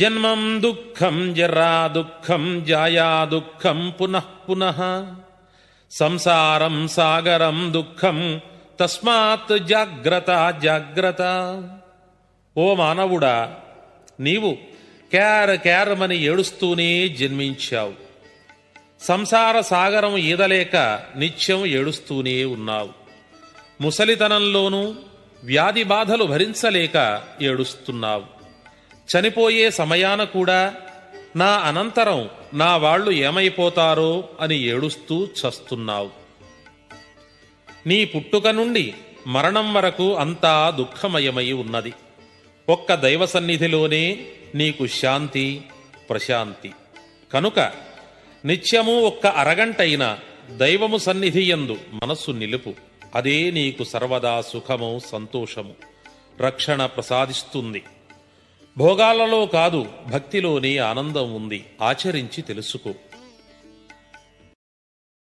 జన్మం దుఃఖం జరా దుఃఖం జాయా దుఃఖం పునః పునః. సంసారం సాగరం దుఃఖం తస్మాత్ జాగ్రత్త జాగ్రత్త ఓ మానవుడా నీవు క్యార క్యారమని ఏడుస్తూనే జన్మించావు. సంసార సాగరం ఈదలేక నిత్యం ఏడుస్తూనే ఉన్నావు. ముసలితనంలోనూ వ్యాధి బాధలు భరించలేక ఏడుస్తున్నావు. చనిపోయే సమయాన కూడా నా అనంతరం నా వాళ్ళు ఏమైపోతారో అని ఏడుస్తూ చస్తున్నావు. నీ పుట్టుక నుండి మరణం వరకు అంతా దుఃఖమయమై ఉన్నది. ఒక్క దైవ సన్నిధిలోనే నీకు శాంతి ప్రశాంతి. కనుక నిత్యము ఒక్క అరగంటైన దైవము సన్నిధియందు మనస్సు నిలుపు. అదే నీకు సర్వదా సుఖము సంతోషము రక్షణ ప్రసాదిస్తుంది. భోగాలలో కాదు భక్తిలోని ఆనందం ఉంది. ఆచరించి తెలుసుకో.